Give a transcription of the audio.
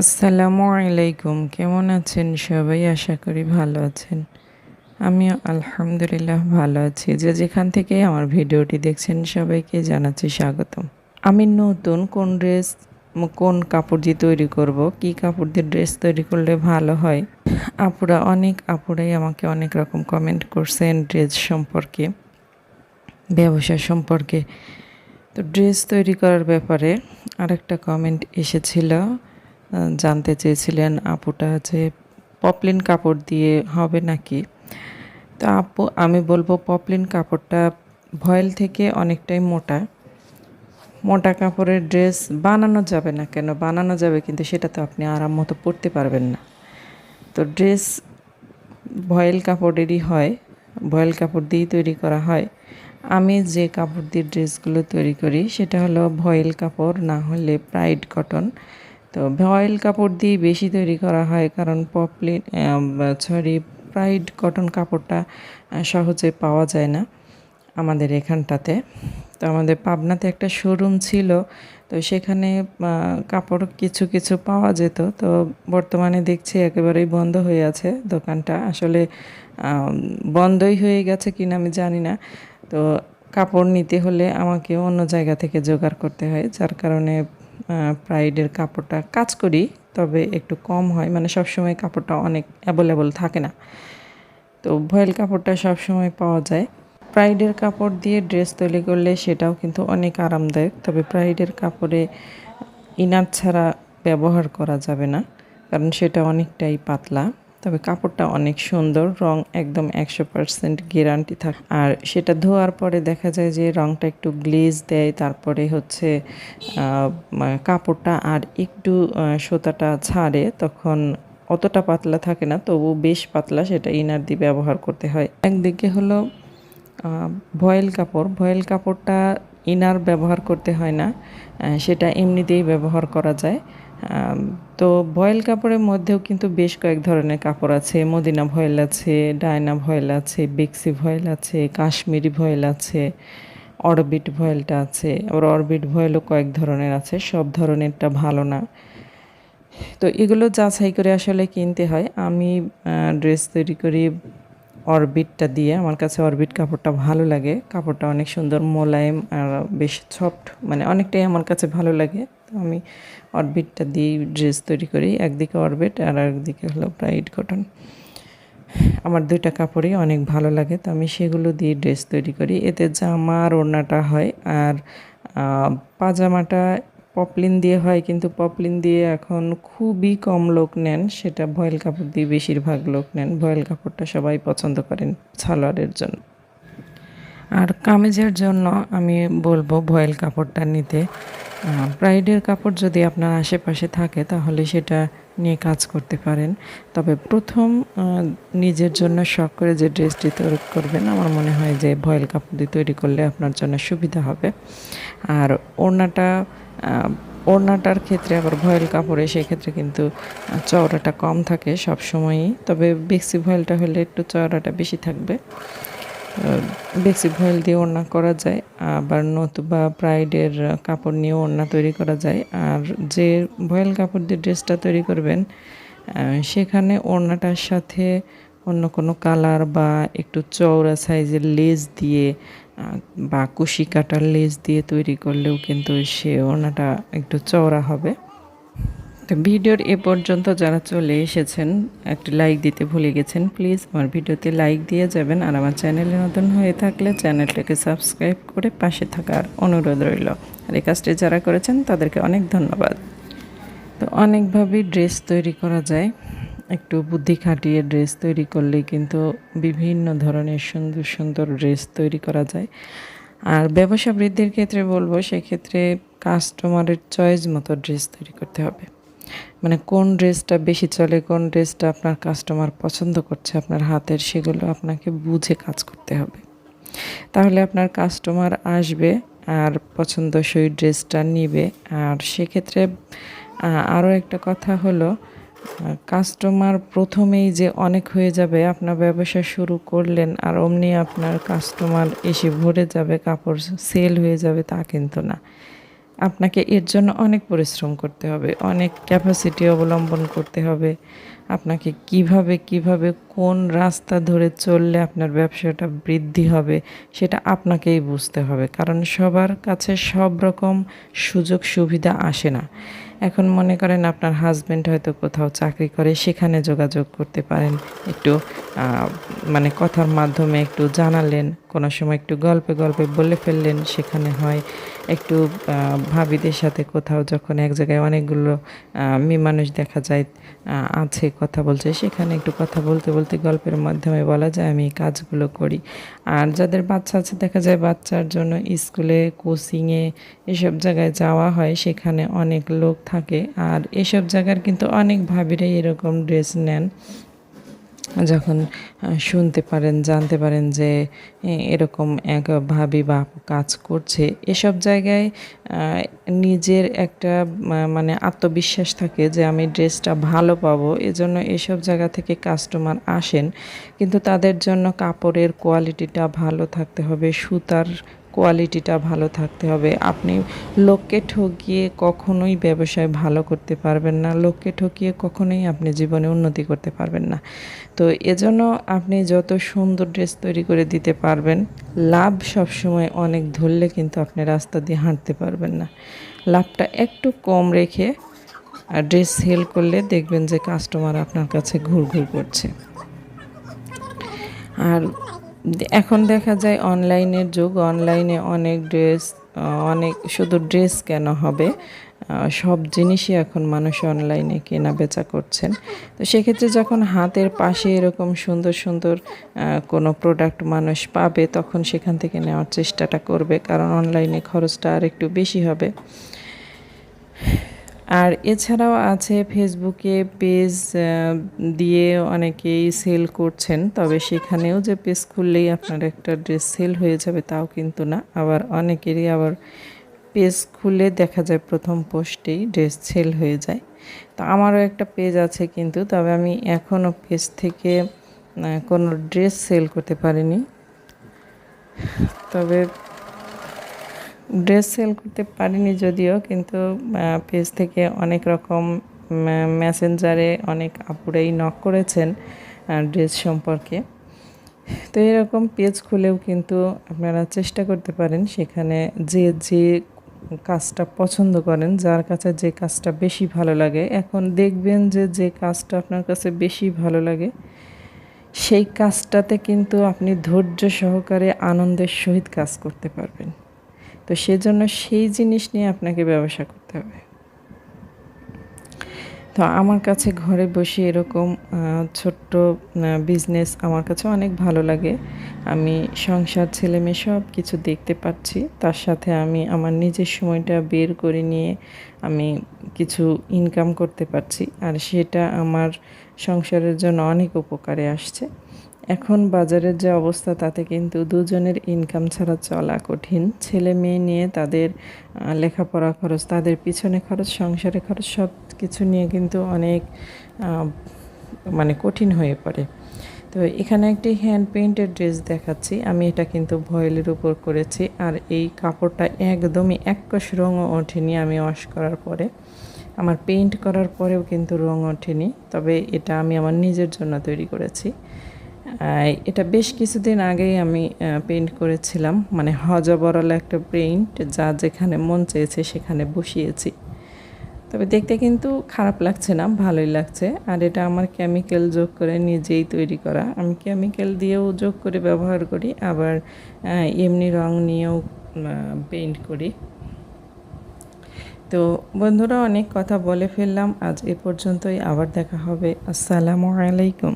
আসসালামু আলাইকুম। কেমন আছেন সবাই? আশা করি ভালো আছেন। আমিও আলহামদুলিল্লাহ ভালো আছি। যে যেখান থেকে আমার ভিডিওটি দেখছেন সবাইকে জানাচ্ছি স্বাগতম। আমি নতুন কোন ড্রেস, কোন কাপড় দিয়ে তৈরি করব, কি কাপড় দিয়ে ড্রেস তৈরি করলে ভালো হয়? আপুরা, অনেক আপুরাই আমাকে অনেক রকম কমেন্ট করছেন ড্রেস সম্পর্কে, ব্যবসা সম্পর্কে। তো ড্রেস তৈরি করার ব্যাপারে আরেকটা কমেন্ট এসেছিল। জানতে চেয়েছিলেন, আপুটা যে পপলিন কাপড় দিয়ে হবে নাকি? তো আপু, আমি বলব পপলিন কাপড়টা ভয়েল থেকে অনেকটাই মোটা। মোটা কাপড়ের ড্রেস বানানো যাবে না কেন? বানানো যাবে কিন্তু সেটা তো আপনি আরাম মতো পরতে পারবেন না। তো ড্রেস ভয়েল কাপড়েরই হয়, ভয়েল কাপড় দিয়েই তৈরি করা হয়। আমি যে কাপড় দিয়ে ড্রেসগুলো তৈরি করি, সেটা হলো ভয়েল কাপড়, না হলে প্রাইড কটন। তো ভয়েল কাপড় দিয়ে বেশি তৈরি করা হয়, কারণ পপলিন সরি প্রাইড কটন কাপড়টা সহজে পাওয়া যায় না আমাদের এখানটাতে। তো আমাদের পাবনাতে একটা শোরুম ছিল, তো সেখানে কাপড় কিছু কিছু পাওয়া যেত। তো বর্তমানে দেখছি একেবারেই বন্ধ হয়ে আছে দোকানটা। আসলে বন্ধই হয়ে গেছে কিনা আমি জানি না। তো কাপড় নিতে হলে আমাকে অন্য জায়গা থেকে জোগাড় করতে হয়, যার কারণে প্রাইডের কাপড়টা কাজ করি, তবে একটু কম হয়। মানে সবসময় কাপড়টা অনেক অ্যাভেলেবল থাকে না। তো ভয়েল কাপড়টা সবসময় পাওয়া যায়। প্রাইডের কাপড় দিয়ে ড্রেস তৈরি করলে সেটাও কিন্তু অনেক আরামদায়ক। তবে প্রাইডের কাপড়ে ইনার ছাড়া ব্যবহার করা যাবে না, কারণ সেটা অনেকটাই পাতলা। তবে কাপড়টা অনেক সুন্দর, রং একদম একশো পার্সেন্ট গ্যারান্টি থাকে। আর সেটা ধোয়ার পরে দেখা যায় যে রংটা একটু গ্লেজ দেয়, তারপরে হচ্ছে কাপড়টা আর একটু সুতাটা ছাড়ে, তখন অতটা পাতলা থাকে না, তবু বেশ পাতলা সেটা ইনার দিয়ে ব্যবহার করতে হয়। একদিকে হলো ভয়েল কাপড়। ভয়েল কাপড়টা ইনার ব্যবহার করতে হয় না সেটা এমনিতেই ব্যবহার করা যায়। তো ভয়েল কাপড়ের মধ্যেও কিন্তু বেশ কয়েক ধরনের কাপড় আছে। মদিনা ভয়েল আছে, ডায়না ভয়েল আছে, বেক্সি ভয়েল আছে, কাশ্মীরি ভয়েল আছে, অরবিট ভয়েলটা আছে। আবার অরবিট ভয়েলও কয়েক ধরনের আছে, সব ধরনেরটা ভালো না। তো এগুলো যাচাই করে আসলে কিনতে হয়। আমি ড্রেস তৈরি করি অরবিটটা দিয়ে। আমার কাছে অরবিট কাপড়টা ভালো লাগে। কাপড়টা অনেক সুন্দর, মোলায়েম আর বেশ সফট মানে অনেকটাই আমার কাছে ভালো লাগে। তো আমি অরবিটটা দিয়েই ড্রেস তৈরি করি, একদিকে অরবিট আর একদিকে হলো ব্রাইড কটন। আমার দুইটা কাপড়ই অনেক ভালো লাগে, তো আমি সেগুলো দিয়ে ড্রেস তৈরি করি। এতে জামা আর ওড়নাটা হয় আর পাজামাটা পপলিন দিয়ে হয়, কিন্তু পপলিন দিয়ে এখন খুবই কম লোক নেন, সেটা ভয়েল কাপড় দিয়ে বেশিরভাগ লোক নেন। ভয়েল কাপড়টা সবাই পছন্দ করেন সালোয়ারের জন্য। আর কামিজের জন্য আমি বলব ভয়েল কাপড়টা নিতে। ব্রাইডের কাপড় যদি আপনার আশেপাশে থাকে, তাহলে সেটা নিয়ে কাজ করতে পারেন। তবে প্রথম নিজের জন্য শখ করে যে ড্রেসটি তৈরি করবেন, আমার মনে হয় যে ভয়েল কাপড় দিয়ে তৈরি করলে আপনার জন্য সুবিধা হবে। আর ওড়নাটা ওড়নাটার ক্ষেত্রে আবার ভয়েল কাপড়ে, সেক্ষেত্রে কিন্তু চওড়াটা কম থাকে সব সময়ই তবে বেক্সি ভয়েলটা হলে একটু চওড়াটা বেশি থাকবে। বেক্সি ভয়েল দিয়ে ওড়না করা যায়, আবার নতুবা প্রাইডের কাপড় নিয়ে ওড়না তৈরি করা যায়। আর যে ভয়েল কাপড় দিয়ে ড্রেসটা তৈরি করবেন সেখানে ওড়নাটার সাথে অন্য কোনো কালার বা একটু চওড়া সাইজের লেস দিয়ে বা কুশি কাটার লেস দিয়ে তৈরি করলেও কিন্তু সে ওড়নাটা একটু চওড়া হবে। তো ভিডিওর এ পর্যন্ত যারা চলে এসেছেন, একটি লাইক দিতে ভুলে গেছেন প্লিজ আমার ভিডিওতে লাইক দিয়ে যাবেন। আর আমার চ্যানেলে নতুন হয়ে থাকলে চ্যানেলটাকে সাবস্ক্রাইব করে পাশে থাকার অনুরোধ রইল। আর এই কাজটি যারা করেছেন, তাদেরকে অনেক ধন্যবাদ। তো অনেকভাবেই ড্রেস তৈরি করা যায়। একটু বুদ্ধি খাটিয়ে ড্রেস তৈরি করলে কিন্তু বিভিন্ন ধরনের সুন্দর সুন্দর ড্রেস তৈরি করা যায়। আর ব্যবসা বৃদ্ধির ক্ষেত্রে বলব, সেক্ষেত্রে কাস্টমারের চয়েস মতো ড্রেস তৈরি করতে হবে। মানে কোন ড্রেসটা বেশি চলে, কোন ড্রেসটা আপনার কাস্টমার পছন্দ করছে আপনার হাতের, সেগুলো আপনাকে বুঝে কাজ করতে হবে। তাহলে আপনার কাস্টমার আসবে আর পছন্দসই ড্রেসটা নিবে। আর সেক্ষেত্রে আরও একটা কথা হলো কাস্টমার প্রথমেই যে অনেক হয়ে যাবে, আপনার ব্যবসা শুরু করলেন আর অমনি আপনার কাস্টমার এসে ভরে যাবে, কাপড় সেল হয়ে যাবে তা কিন্তু না। আপনাকে এর জন্য অনেক পরিশ্রম করতে হবে, অনেক ক্যাপাসিটি অবলম্বন করতে হবে। আপনাকে কীভাবে কীভাবে, কোন রাস্তা ধরে চললে আপনার ব্যবসাটা বৃদ্ধি হবে, সেটা আপনাকেই বুঝতে হবে। কারণ সবার কাছে সব রকম সুযোগ সুবিধা আসে না। এখন মনে করেন আপনার হাজব্যান্ড হয়তো কোথাও চাকরি করে, সেখানে যোগাযোগ করতে পারেন। একটু মানে কথার মাধ্যমে একটু জানালেন কোনো সময় একটু গল্পে গল্পে বলে ফেললেন, সেখানে হয় একটু ভাবিদের সাথে কোথাও যখন এক জায়গায় অনেকগুলো মেয়ে মানুষ দেখা যায় আছে, কথা বলছে, সেখানে একটু কথা বলতে বলতে গল্পের মাধ্যমে বলা যায়, আমি কাজগুলো করি। আর যাদের বাচ্চা আছে, দেখা যায় বাচ্চার জন্য স্কুলে কোচিংয়ে এসব জায়গায় যাওয়া হয়, সেখানে অনেক লোক থাকে। আর এসব জায়গার কিন্তু অনেক ভাবিরাই এরকম ড্রেস নেন। যখন শুনতে পারেন, জানতে পারেন যে এরকম এক ভাবি বা কাজ করছে, এসব জায়গায় নিজের একটা মানে আত্মবিশ্বাস থাকে যে, আমি ড্রেসটা ভালো পাবো, এজন্য এসব জায়গা থেকে কাস্টমার আসেন। কিন্তু তাদের জন্য কাপড়ের কোয়ালিটিটা ভালো থাকতে হবে, সুতার কোয়ালিটিটা ভালো থাকতে হবে। আপনি লোককে ঠকিয়ে কখনোই ব্যবসায় ভালো করতে পারবেন না। লোককে ঠকিয়ে কখনোই আপনি জীবনে উন্নতি করতে পারবেন না। তো এজন্য আপনি যত সুন্দর ড্রেস তৈরি করে দিতে পারবেন, লাভ সবসময় অনেক ধরলে কিন্তু আপনি রাস্তা দিয়ে হাঁটতে পারবেন না। লাভটা একটু কম রেখে আর ড্রেস সেল করলে দেখবেন যে কাস্টমার আপনার কাছে ঘুর ঘুর করছে। আর এখন দেখা যায় অনলাইনের যুগ, অনলাইনে অনেক ড্রেস অনেক শুধু ড্রেস কেন হবে। সব জিনিসই এখন মানুষ অনলাইনে কেনা বেচা করছেন। তো সেক্ষেত্রে যখন হাতের পাশে এরকম সুন্দর সুন্দর কোনো প্রোডাক্ট মানুষ পাবে, তখন সেখান থেকে নেওয়ার চেষ্টাটা করবে, কারণ অনলাইনে খরচটা আর একটু বেশি হবে। আর এছাড়াও আছে ফেসবুকে পেজ দিয়ে অনেকেই সেল করছেন, তবে সেখানেও যে পেজ খুললেই আপনার একটা ড্রেস সেল হয়ে যাবে তাও কিন্তু না। আবার অনেকেরই আবার পেজ খুলে দেখা যায় প্রথম পোস্টেই ড্রেস সেল হয়ে যায়। তো আমারও একটা পেজ আছে কিন্তু, তবে আমি এখনও পেজ থেকে কোনো ড্রেস সেল করতে পারিনি। তবে ড্রেস সেল করতে পারিনি যদিও, কিন্তু পেজ থেকে অনেক রকম মেসেঞ্জারে অনেক আপুরাই নক করেছেন ড্রেস সম্পর্কে। তো এরকম পেজ খুলেও কিন্তু আপনারা চেষ্টা করতে পারেন সেখানে যে যে কাজটা পছন্দ করেন, যার কাছে যে কাজটা বেশি ভালো লাগে। এখন দেখবেন যে যে কাজটা আপনার কাছে বেশি ভালো লাগে, সেই কাজটাতে কিন্তু আপনি ধৈর্য সহকারে আনন্দের সহিত কাজ করতে পারবেন। তো সেজন্য সেই জিনিস নিয়ে আপনাকে ব্যবসা করতে হবে। তো আমার কাছে ঘরে বসে এরকম ছোট্ট বিজনেস আমার কাছে অনেক ভালো লাগে। আমি সংসার ছেলে মেয়ে সব কিছু দেখতে পাচ্ছি। তার সাথে আমি আমার নিজের সময়টা বের করে নিয়ে আমি কিছু ইনকাম করতে পারছি। আর সেটা আমার সংসারের জন্য অনেক উপকারে আসছে। এখন বাজারের যে অবস্থা, তাতে কিন্তু দুজনের ইনকাম ছাড়া চলা কঠিন। ছেলে মেয়ে নিয়ে তাদের লেখাপড়া খরচ, তাদের পিছনে খরচ, সংসারে খরচ সব কিছু নিয়ে কিন্তু অনেক মানে কঠিন হয়ে পড়ে। তো এখানে একটি হ্যান্ড পেইন্টের ড্রেস দেখাচ্ছি। আমি এটা কিন্তু ভয়েলের উপর করেছি। আর এই কাপড়টা একদমই এককশ রঙও ওঠেনি আমি ওয়াশ করার পরে। আমার পেইন্ট করার পরেও কিন্তু রঙ ওঠেনি। তবে এটা আমি আমার নিজের জন্য তৈরি করেছি। এটা বেশ কিছুদিন আগেই আমি পেইন্ট করেছিলাম। মানে হজবরল একটা পেইন্ট যা যেখানে মন চেয়েছে সেখানে বসিয়েছি। তবে দেখতে কিন্তু খারাপ লাগছে না, ভালোই লাগছে। আর এটা আমার কেমিক্যাল যোগ করে নিজেই তৈরি করা। আমি কেমিক্যাল দিয়েও যোগ করে ব্যবহার করি, আবার এমনি রং নিয়েও পেইন্ট করি। তো বন্ধুরা, অনেক কথা বলে ফেললাম। আজ এ পর্যন্তই। আবার দেখা হবে। আসসালামু আলাইকুম।